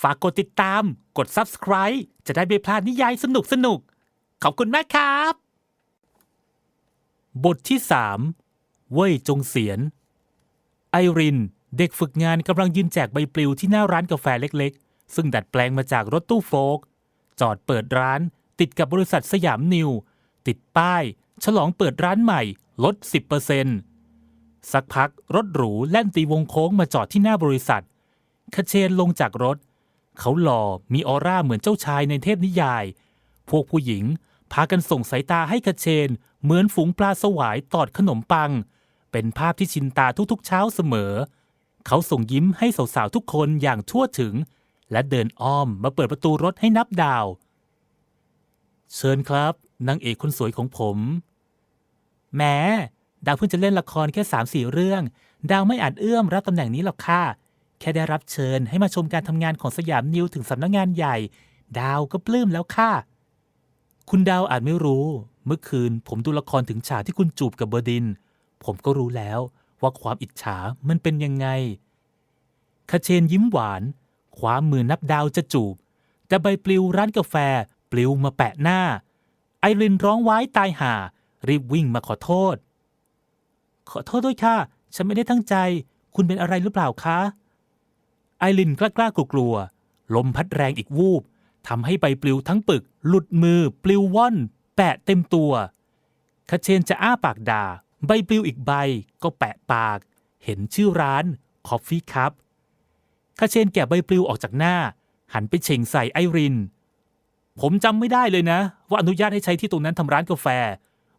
ฝากกดติดตาม กด subscribe จะได้ไม่พลาดนิยายสนุกสนุกๆขอบคุณมากครับ บทที่สามเว่ยจงเสียน ไอริน เด็กฝึกงานกำลังยืนแจกใบปลิวที่หน้าร้านกาแฟเล็กๆ ซึ่งดัดแปลงมาจากรถตู้โฟล์กจอดเปิดร้าน ติดกับบริษัทสยามนิว ติดป้าย ฉลองเปิดร้านใหม่ ลด 10%สักพักรถหรูแล่นตีวงโค้งมาจอดที่หน้าบริษัทคเชนลงจากรถ เขาหล่อมีออร่าเหมือนเจ้าชายในเทพนิยาย พวกผู้หญิงพากันส่งสายตาให้คาเชน เหมือนฝูงปลาสวายตอดขนมปัง เป็นภาพที่ชินตาทุกๆเช้าเสมอ เขาส่งยิ้มให้สาวๆทุกคนอย่างทั่วถึง และเดินอ้อมมาเปิดประตูรถให้นับดาว เชิญครับนางเอกคนสวยของผมแหม้ดาวเพิ่งจะเล่นละครแค่สามสี่เรื่อง ดาวไม่อาจเอื้อมรับตำแหน่งนี้หรอกค่ะ แค่ได้รับเชิญให้มาชมการทำงานของสยามนิวถึงสำนักงานใหญ่ ดาวก็ปลื้มแล้วค่ะ คุณดาวอาจไม่รู้ เมื่อคืนผมดูละครถึงฉากที่คุณจูบกับเบอร์ดิน ผมก็รู้แล้วว่าความอิจฉามันเป็นยังไงคาเชนยิ้มหวานคว้ามือนับดาวจะจูบ แต่ใบปลิวร้านกาแฟปลิวมาแปะหน้า ไอรินร้องไว้ตายห่า รีบวิ่งมาขอโทษ ขอโทษด้วยค่ะ ฉันไม่ได้ตั้งใจ คุณเป็นอะไรหรือเปล่าคะ ไอรินกล้ากล้ากลัวกลัวๆลมพัดแรงอีกวูบทำให้ใบปลิวทั้งปึก หลุดมือ ปลิวว่อน แปะเต็มตัวคาเชนจะอ้าปากด่า ใบปลิวอีกใบก็แปะปาก เห็นชื่อร้านคอฟฟี่คัพคาเชนแกะใบปลิวออกจากหน้า หันไปเฉ่งใส่ไอริน ผมจำไม่ได้เลยนะ ว่าอนุญาตให้ใช้ที่ตรงนั้นทำร้านกาแฟ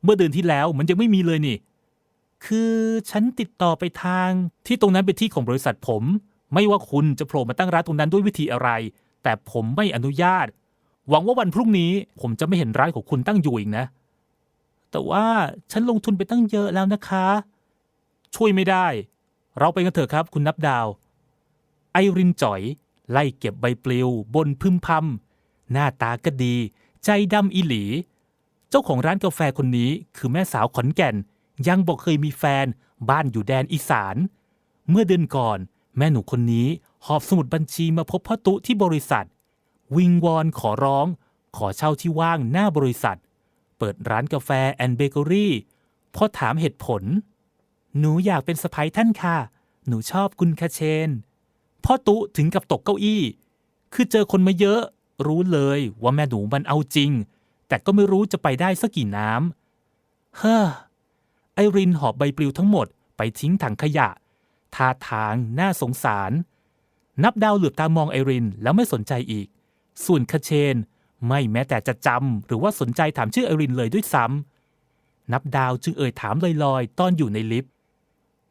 เมื่อเดือนที่แล้วมันยังไม่มีเลยนี่ คือฉันติดต่อไปทางที่ตรงนั้นเป็นที่ของบริษัทผม ไม่ว่าคุณจะโผล่มาตั้งร้านตรงนั้นด้วยวิธีอะไร แต่ผมไม่อนุญาต หวังว่าวันพรุ่งนี้ผมจะไม่เห็นร้านของคุณตั้งอยู่อีกนะ แต่ว่าฉันลงทุนไปตั้งเยอะแล้วนะคะ ช่วยไม่ได้ เราไปกันเถอะครับ คุณนับดาว ไอรินจ่อย ไล่เก็บใบปลิว บนพึมพำหน้าตาก็ดี ใจดำอีหลี เจ้าของร้านกาแฟคนนี้คือแม่สาวขอนแก่น ยังบอกเคยมีแฟน บ้านอยู่แดนอีสาน เมื่อเดือนก่อน แม่หนูคนนี้หอบสมุดบัญชีมาพบพ่อตุที่บริษัท วิงวอนขอร้อง ขอเช่าที่ว่างหน้าบริษัท เปิดร้านกาแฟแอนเบเกอรี่พอถามเหตุผล หนูอยากเป็นสะพ้ยท่านค่ะ หนูชอบคุณคาเชน พ่อตุถึงกับตกเก้าอี้ คือเจอคนมาเยอะ รู้เลยว่าแม่หนูมันเอาจริง แต่ก็ไม่รู้จะไปได้สักกี่น้ำเฮ้อไอรินหอบใบปลิวทั้งหมดไปทิ้งถังขยะ ท่าทางน่าสงสาร นับดาวเหลือบตามองไอรินแล้วไม่สนใจอีก ส่วนคาเชน ไม่แม้แต่จะจำหรือว่าสนใจถามชื่อไอรินเลยด้วยซ้ำนับดาวจึงเอ่ยถามลอยๆ ตอนอยู่ในลิฟต์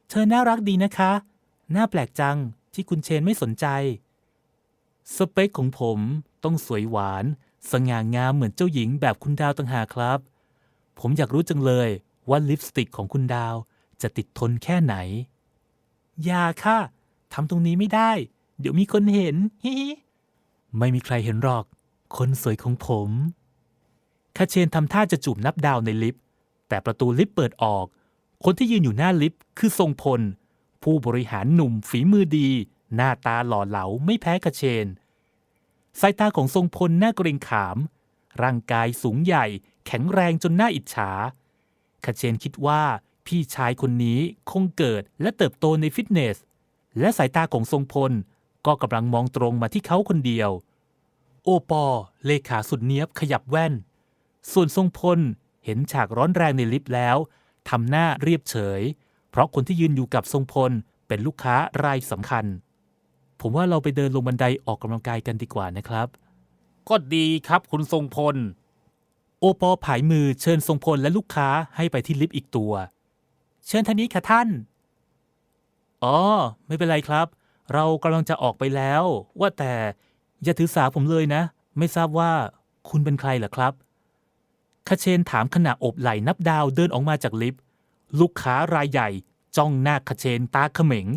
เธอน่ารักดีนะคะ น่าแปลกจังที่คุณเชนไม่สนใจ สเปคของผมต้องสวยหวาน สง่างามเหมือนเจ้าหญิงแบบคุณดาวต่างหากครับ ผมอยากรู้จังเลยว่าลิปสติกของคุณดาวจะติดทนแค่ไหน อย่าค่ะทำตรงนี้ไม่ได้ เดี๋ยวมีคนเห็นฮิไม่มีใครเห็นหรอก คนสวยของผมคาเชนทำท่าจะจูบนับดาวในลิฟต์แต่ประตูลิฟต์เปิดออก คนที่ยืนอยู่หน้าลิฟต์คือทรงพล ผู้บริหารหนุ่มฝีมือดี หน้าตาหล่อเหลาไม่แพ้คาเชน สายตาของทรงพลน่าเกรงขาม ร่างกายสูงใหญ่ แข็งแรงจนน่าอิจฉาคาเชนคิดว่า พี่ชายคนนี้คงเกิดและเติบโตในฟิตเนส และสายตาของทรงพล ก็กำลังมองตรงมาที่เขาคนเดียว โอปอ เลขาสุดเนี้ยบขยับแว่น ส่วนทรงพลเห็นฉากร้อนแรงในลิฟต์แล้วทำหน้าเรียบเฉย เพราะคนที่ยืนอยู่กับทรงพลเป็นลูกค้ารายสำคัญ ผมว่าเราไปเดินลงบันไดออกกำลังกายกันดีกว่านะครับ ก็ดีครับคุณทรงพล โอปอผายมือเชิญทรงพลและลูกค้าให้ไปที่ลิฟต์อีกตัว เชิญทางนี้ค่ะท่าน อ๋อ ไม่เป็นไรครับ เรากำลังจะออกไปแล้ว ว่าแต่อย่าถือสาผมเลยนะ ไม่ทราบว่าคุณเป็นใครเหรอครับคาเชนถามขณะอบไหล่นับดาวเดินออกมาจากลิฟต์ลูกค้ารายใหญ่จ้องหน้าคาเชนตาเขม็ง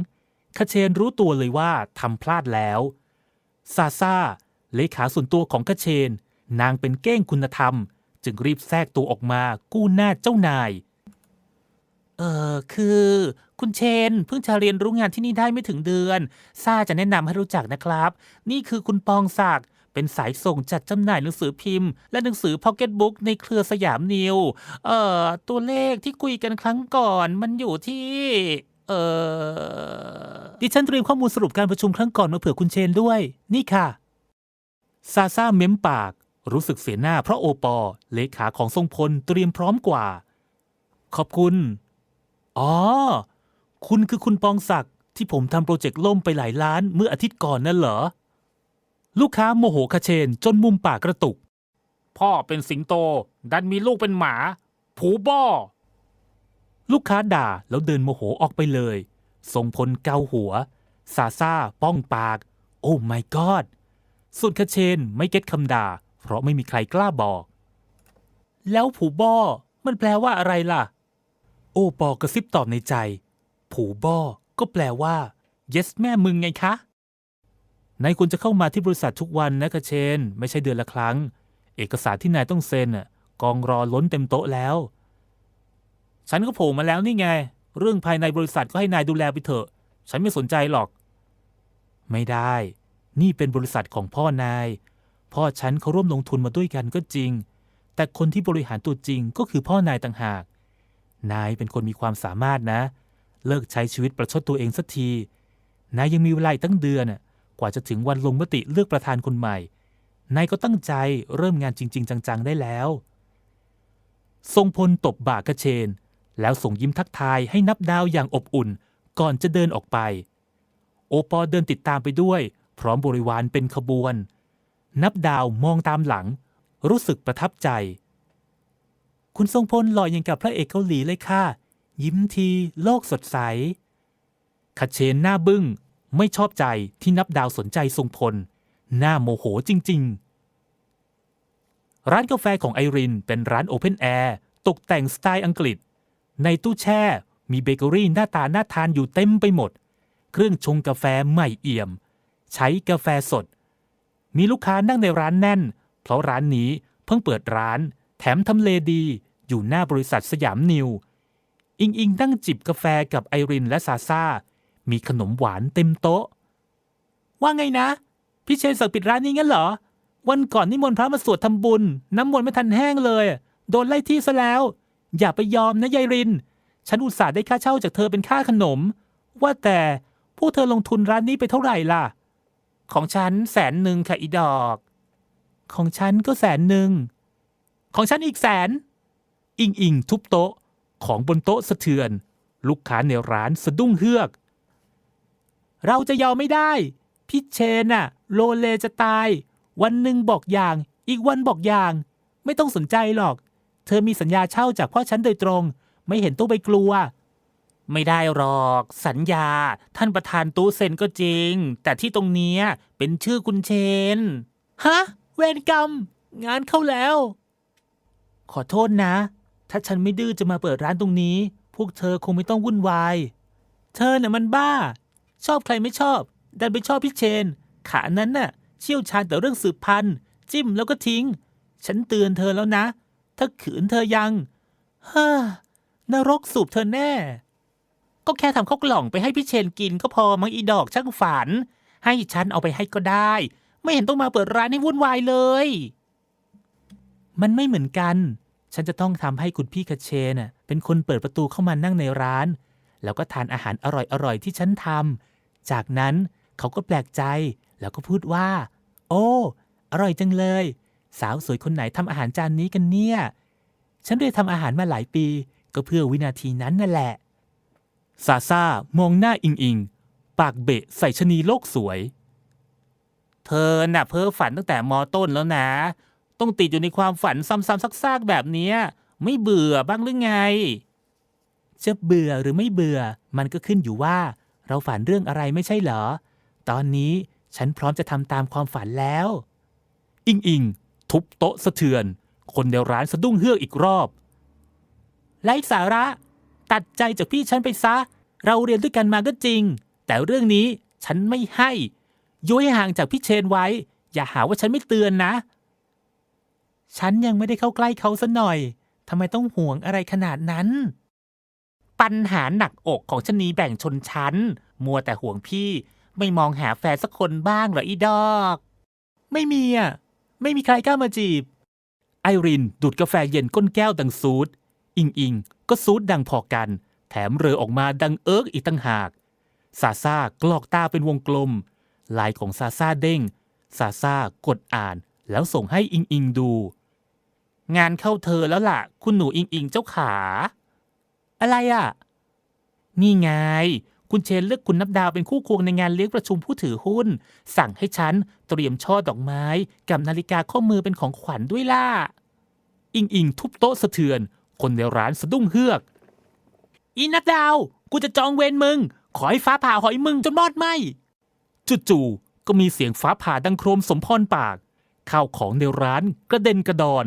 คาเชนรู้ตัวเลยว่าทำพลาดแล้ว ซาซาเลขาส่วนตัวของคาเชน นางเป็นเก้งคุณธรรม จึงรีบแทรกตัวออกมากู้หน้าเจ้านาย เออคือคุณเชนเพิ่งจะเรียนรู้งานที่นี่ได้ไม่ถึงเดือนซ่าจะแนะนำให้รู้จักนะครับ นี่คือคุณปองศักดิ์เป็นสายส่งจัดจำหน่ายหนังสือพิมพ์ และหนังสือพ็อกเก็ตบุ๊กในเครือสยามนิวเอ่อตัวเลขที่คุยกันครั้งก่อนมันอยู่ที่เอ่อดิฉันเตรียมข้อมูลสรุปการประชุมครั้งก่อนมาเผื่อคุณเชนด้วย นี่ค่ะ ซาซาเม้มปาก รู้สึกเสียหน้าเพราะโอปอ เลขาของทรงพลเตรียมพร้อมกว่า ขอบคุณ อ๋อ คุณคือคุณปองศักดิ์ที่ผมทำโปรเจกต์ล่มไปหลายล้านเมื่ออาทิตย์ก่อนนั่นเหรอ ลูกค้าโมโหคาเชนจนมุมปากกระตุก พ่อเป็นสิงโต ดันมีลูกเป็นหมา ผูบ้อ ลูกค้าด่าแล้วเดินโมโหออกไปเลยทรงพลเกาหัว ซาซาป้องปาก โอ้ my god ส่วนคาเชนไม่เก็ตคำด่า เพราะไม่มีใครกล้าบอก แล้วผูบ้อมันแปลว่าอะไรล่ะ โอปอกระซิบตอบในใจ ผูบ้อก็แปลว่า yes แม่มึงไงคะนายควรจะเข้ามาที่บริษัททุกวันนะคาเชน ไม่ใช่เดือนละครั้ง เอกสารที่นายต้องเซ็นน่ะกองรอล้นเต็มโต๊ะแล้ว ฉันก็โผล่มาแล้วนี่ไง เรื่องภายในบริษัทก็ให้นายดูแลไปเถอะ ฉันไม่สนใจหรอก ไม่ได้ นี่เป็นบริษัทของพ่อนาย พ่อฉันเขาร่วมลงทุนมาด้วยกันก็จริง แต่คนที่บริหารตัวจริงก็คือพ่อนายต่างหาก นายเป็นคนมีความสามารถนะ เลิกใช้ชีวิตประชดตัวเองสักที นายยังมีเวลาอีกตั้งเดือนน่ะกว่าจะถึงวันลงมติเลือกประธานคนใหม่ นายก็ตั้งใจเริ่มงานจริง ๆ จังๆ ได้แล้ว ทรงพลตบบ่ากระเชน แล้วส่งยิ้มทักทายให้นับดาวอย่างอบอุ่นก่อนจะเดินออกไป โอปอเดินติดตามไปด้วย พร้อมบริวารเป็นขบวน นับดาวมองตามหลัง รู้สึกประทับใจ คุณทรงพลหล่ออย่างกับพระเอกเกาหลีเลยค่ะ ยิ้มทีโลกสดใสขัดเชนหน้าบึ้ง ไม่ชอบใจที่นับดาวสนใจทรงพล หน้าโมโหจริง ๆ ร้านกาแฟของไอรินเป็นร้านโอเพนแอร์ตกแต่งสไตล์อังกฤษ ในตู้แช่มีเบเกอรี่หน้าตาน่าทานอยู่เต็มไปหมด เครื่องชงกาแฟใหม่เอี่ยม ใช้กาแฟสด มีลูกค้านั่งในร้านแน่น เพราะร้านนี้เพิ่งเปิดร้าน แถมทำเลดี อยู่หน้าบริษัทสยามนิว อิงอิงนั่งจิบกาแฟกับไอรินและซาซามีขนมหวานเต็มโต๊ะ ว่าไงนะ พี่เชนสั่งปิดร้านนี้งั้นเหรอ วันก่อนนิมนต์พระมาสวดทำบุญ น้ำมนต์ไม่ทันแห้งเลย โดนไล่ที่ซะแล้ว อย่าไปยอมนะยายริน ฉันอุตส่าห์ได้ค่าเช่าจากเธอเป็นค่าขนม ว่าแต่พวกเธอลงทุนร้านนี้ไปเท่าไหร่ล่ะ ของฉันแสนหนึ่งค่ะอีดอก ของฉันก็แสนหนึ่ง ของฉันอีกแสน อิงอิงทุบโต๊ะของบนโต๊ะสะเทือน ลูกค้าในร้านสะดุ้งเฮือก เราจะยอมไม่ได้ พี่เชนน่ะ โลเลจะตาย วันหนึ่งบอกอย่าง อีกวันบอกอย่าง ไม่ต้องสนใจหรอก เธอมีสัญญาเช่าจากพ่อฉันโดยตรง ไม่เห็นต้องไปกลัว ไม่ได้หรอก สัญญา ท่านประธานตู้เซ็นก็จริง แต่ที่ตรงเนี้ยเป็นชื่อคุณเชน ฮะ เวรกรรม งานเข้าแล้ว ขอโทษนะ ถ้าฉันไม่ดื้อจะมาเปิดร้านตรงนี้ พวกเธอคงไม่ต้องวุ่นวาย เธอน่ะมันบ้า ชอบใครไม่ชอบ ดันไปชอบพี่เชน ขานั้นน่ะ เชี่ยวชาญแต่เรื่องสืบพันธุ์จิ้มแล้วก็ทิ้ง ฉันเตือนเธอแล้วนะ ถ้าขืนเธอยังฮ่านรกสูบเธอแน่ ก็แค่ทำข้าวกล่องไปให้พี่เชนกินก็พอมั้งอีดอกช่างฝัน ให้ฉันเอาไปให้ก็ได้ ไม่เห็นต้องมาเปิดร้านให้วุ่นวายเลย มันไม่เหมือนกัน ฉันจะต้องทำให้คุณพี่คาเชนน่ะเป็นคนเปิดประตูเข้ามานั่งในร้าน แล้วก็ทานอาหารอร่อยๆที่ฉันทำจากนั้นเขาก็แปลกใจ แล้วก็พูดว่า โอ้ อร่อยจังเลย สาวสวยคนไหนทำอาหารจานนี้กันเนี่ย ฉันเรียนทำอาหารมาหลายปี ก็เพื่อวินาทีนั้นนั่นแหละ ซาซามองหน้าอิงอิง ปากเบะใส่ชนีโลกสวย เธอน่ะเพ้อฝันตั้งแต่มอต้นแล้วนะ ต้องติดอยู่ในความฝันซ้ำๆซากๆแบบนี้ไม่เบื่อบ้างหรือไง จะเบื่อหรือไม่เบื่อ มันก็ขึ้นอยู่ว่า เราฝันเรื่องอะไรไม่ใช่เหรอ ตอนนี้ฉันพร้อมจะทำตามความฝันแล้ว อิงอิงทุบโต๊ะสะเทือน คนในร้านสะดุ้งเฮือกอีกรอบไร้สาระ ตัดใจจากพี่ฉันไปซะ เราเรียนด้วยกันมาก็จริง แต่เรื่องนี้ฉันไม่ให้ย้ายห่างจากพี่เชนไว้ อย่าหาว่าฉันไม่เตือนนะ ฉันยังไม่ได้เข้าใกล้เขาซะหน่อยทำไมต้องห่วงอะไรขนาดนั้น ปัญหาหนักอกของชนีแบ่งชนชั้น มัวแต่ห่วงพี่ ไม่มองหาแฟนสักคนบ้างเหรออีดอก ไม่มีอะ ไม่มีใครกล้ามาจีบ ไอรินดูดกาแฟเย็นก้นแก้วดังซูด อิงอิงก็ซูดดังพอกัน แถมเรือออกมาดังเอิกอีกตั้งหากซาซากลอกตาเป็นวงกลม ลายของซาซาเด้งซาซากดอ่านแล้วส่งให้อิงอิงดู งานเข้าเธอแล้วล่ะ คุณหนูอิงอิงเจ้าขา อะไรอะ นี่ไง คุณเชนเลือกคุณนับดาวเป็นคู่ควงในงานเลี้ยงประชุมผู้ถือหุ้น สั่งให้ฉันเตรียมช่อดอกไม้กับนาฬิกาข้อมือเป็นของขวัญด้วยล่ะ อิงอิงทุบโต๊ะสะเทือน คนในร้านสะดุ้งเฮือก อีนับดาว กูจะจองเวรมึง ขอให้ฟ้าผ่าหอยมึงจนมอดไหมจู่ๆก็มีเสียงฟ้าผ่าดังโครมสมพรปากข้าวของในร้านกระเด็นกระดอน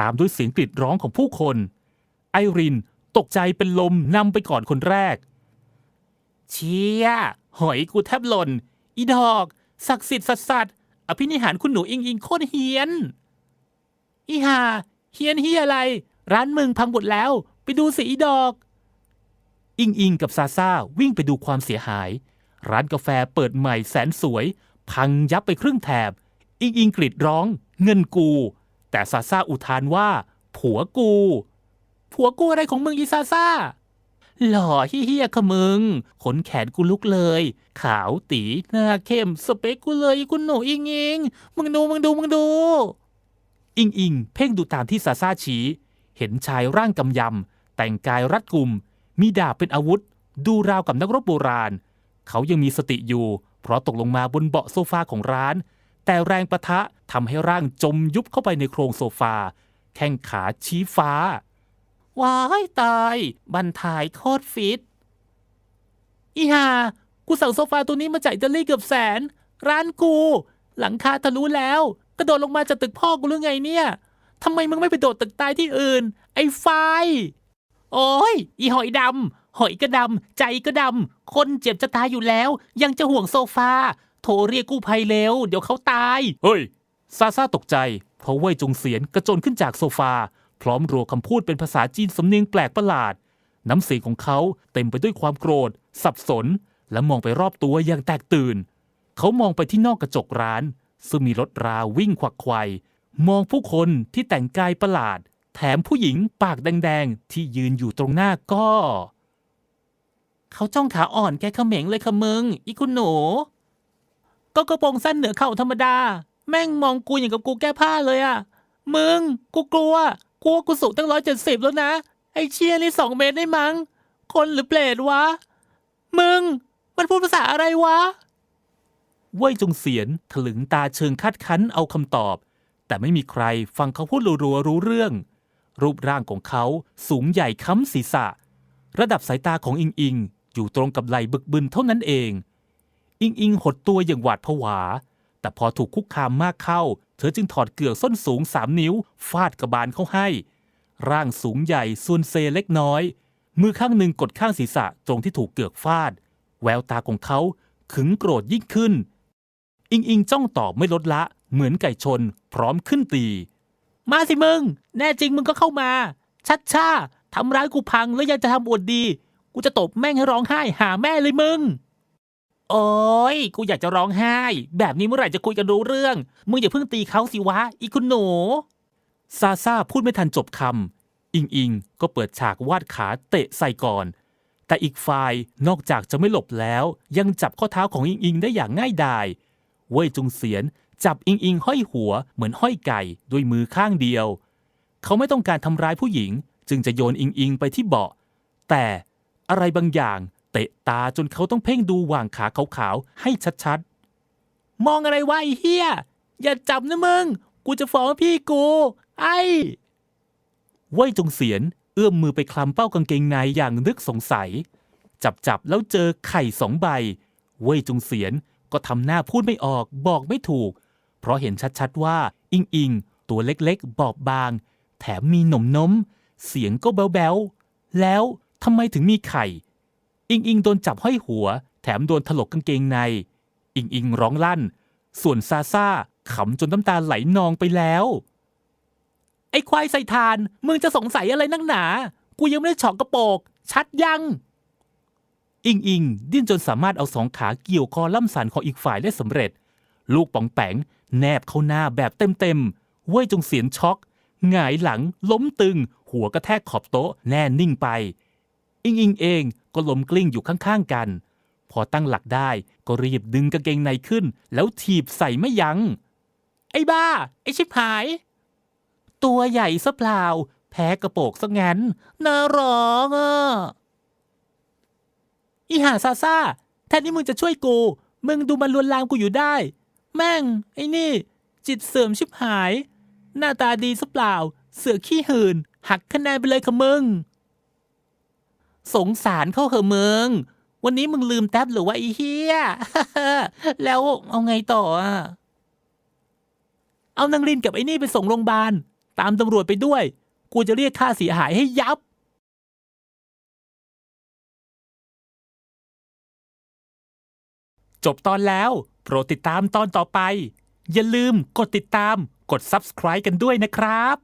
ตามด้วยเสียงกรีดร้องของผู้คน ไอรินตกใจเป็นลมนำไปก่อนคนแรก เชียหอยกูแทบหล่น อีดอก ศักดิ์สิทธิ์สัสสัสอภินิหารคุณหนูอิงอิงโคตรเฮียน อีหาเฮียนเฮียอะไร ร้านมึงพังหมดแล้ว ไปดูสิอีดอก อิงอิงกับซาซาวิ่งไปดูความเสียหาย ร้านกาแฟเปิดใหม่แสนสวย พังยับไปครึ่งแถบ อิงอิงกรีดร้อง เงินกู แต่ซาซาอุทานว่า ผัวกู ผัวกูอะไรของมึงอีซาซาหล่อเฮี้ยๆค่ะมึง ขนแขนกูลุกเลย ขาวตีหน้าเข้ม สเปคกูเลยคุณหนูอิงอิงมึงดูมึงดูมึงดู อิงอิงเพ่งดูตามที่ซาซาชี้ เห็นชายร่างกำยำ แต่งกายรัดกุม มีดาบเป็นอาวุธ ดูราวกับนักรบโบราณ เขายังมีสติอยู่ เพราะตกลงมาบนเบาะโซฟาของร้าน แต่แรงประทะทำให้ร่างจมยุบเข้าไปในโครงโซฟา แข้งขาชี้ฟ้า ว้ายตาย บันทายโคตรฟิต อีหากูสั่งโซฟาตัวนี้มาจากอิตาลีเกือบแสน ร้านกู หลังคาทะลุแล้ว กระโดดลงมาจากตึกพ่อกูหรือไงเนี่ยทำไมมึงไม่ไปโดดตึกตายที่อื่น ไอ้ไฟ โอ้ย อีหอยดำหอยก็ดำใจก็ดำคนเจ็บจะตายอยู่แล้ว ยังจะห่วงโซฟา โทรเรียกกู้ภัยเร็ว เดี๋ยวเขาตาย เฮ้ย ซาซาตกใจ เพราะเว่ยจงเสียนกระโจนขึ้นจากโซฟา พร้อมรัวคำพูดเป็นภาษาจีนสำเนียงแปลกประหลาด น้ำเสียงของเขาเต็มไปด้วยความโกรธ สับสน และมองไปรอบตัวอย่างแตกตื่น เขามองไปที่นอกกระจกร้าน ซึ่งมีรถราวิ่งขวักไขวมองผู้คนที่แต่งกายประหลาด แถมผู้หญิงปากแดงๆ ที่ยืนอยู่ตรงหน้าก็ เขาจ้องขาอ่อนแกเขม็งเลยค่ะมึง อีคุณหนู ก็กระโปรงสั้นเหนือเข่าธรรมดา แม่งมองกูอย่างกับกูแก้ผ้าเลยอะมึง กูกลัวกลัวกูสูงตั้งร้อยเจ็ดสิบแล้วนะ ไอ้เชี่ยนี่สองเมตรได้มั้ง คนหรือเปรตวะ มึง มันพูดภาษาอะไรวะเว่ยจงเสียนถลึงตาเชิงคาดคั้นเอาคำตอบ แต่ไม่มีใครฟังเขาพูดรัวๆรู้เรื่อง รูปร่างของเขาสูงใหญ่ค้ำศีรษะ ระดับสายตาของอิงอิงอยู่ตรงกับไหลบึกบึนเท่านั้นเอง อิงอิงหดตัวอย่างหวาดผวา แต่พอถูกคุกคามมากเข้า เธอจึงถอดเกือกส้นสูงสามนิ้ว ฟาดกระบาลเขาให้ ร่างสูงใหญ่ส่วนเซเล็กน้อย มือข้างหนึ่งกดข้างศีรษะตรงที่ถูกเกือกฟาด แววตาของเขาขึงโกรธยิ่งขึ้น อิงอิงจ้องตอบไม่ลดละเหมือนไก่ชน พร้อมขึ้นตี มาสิมึง แน่จริงมึงก็เข้ามา ชัดช่าทำร้ายกูพังแล้วยังจะทำอวดดี กูจะตบแม่งให้ร้องไห้หาแม่เลยมึง โอ้ยกูอยากจะร้องไห้ แบบนี้เมื่อไหร่จะคุยกันรู้เรื่อง มึงอย่าเพิ่งตีเขาสิวะ อีคุณหนู ซาซาพูดไม่ทันจบคำ อิงอิงก็เปิดฉากวาดขาเตะใส่ก่อน แต่อีกฝ่ายนอกจากจะไม่หลบแล้ว ยังจับข้อเท้าของอิงอิงได้อย่างง่ายดาย เว่ยจุงเสียนจับอิงอิงห้อยหัวเหมือนห้อยไก่ด้วยมือข้างเดียว เขาไม่ต้องการทำร้ายผู้หญิง จึงจะโยนอิงอิงไปที่เบาะ แต่อะไรบางอย่าง เตะตาจนเขาต้องเพ่งดูหว่างขาขาวๆให้ชัดๆ มองอะไรวะไอ้เฮียอย่าจับนะมึง กูจะฟ้องพี่กู ไอ้เว่ยจงเสียน เอื้อมมือไปคลำเป้ากางเกงในอย่างนึกสงสัย จับจับๆแล้วเจอไข่สองใบเว่ยจงเสียนก็ทำหน้าพูดไม่ออกบอกไม่ถูก เพราะเห็นชัดๆว่า อิงอิงตัวเล็กๆ บอบบาง แถมมีหนมน้มเสียงก็แบ๊วๆแล้วทำไมถึงมีไข่ อิงอิงโดนจับห้อยหัว แถมโดนถลกกางเกงใน อิงอิงร้องลั่น ส่วนซาซาขำจนน้ำตาไหลนองไปแล้ว ไอ้ควายใส่ทาน มึงจะสงสัยอะไรนักหนา กูยังไม่ได้เฉอกกระโปก ชัดยัง อิงอิง ดิ้นจนสามารถเอาสองขาเกี่ยวคอล่ำสันของอีกฝ่ายได้สำเร็จ ลูกปองแปงแนบเข้าหน้าแบบเต็มๆเว่ยจงเสียนช็อกหงายหลัง ล้มตึง หัวกระแทกขอบโต๊ะแน่นิ่งไป อิงอิงเองก็ล้มกลิ้งอยู่ข้างๆกัน พอตั้งหลักได้ก็รีบดึงกางเกงในขึ้น แล้วถีบใส่ไม่ยัง้ง ไอ้บ้า ไอ้ชิบหาย ตัวใหญ่ซะเปล่า แพ้กระโปกซะงั้นน่าร้องอะอีหาซาซาแทนที่มึงจะช่วยกู มึงดูมันลวนลามกูอยู่ได้ แม่ง ไอ้นี่ จิตเสื่อมชิบหาย หน้าตาดีซะเปล่า เสือขี้หืนหักคะแนนไปเลยค่ะมึง สงสารเข้าเหอะมึง วันนี้มึงลืมแท็บหรือว่าไอ้เฮีย แล้วเอาไงต่ออะ เอานางรินกับไอ้นี่ไปส่งโรงพยาบาล ตามตำรวจไปด้วย กูจะเรียกค่าเสียหายให้ยับจบตอนแล้ว โปรดติดตามตอนต่อไป อย่าลืมกดติดตามกด subscribe กันด้วยนะครับ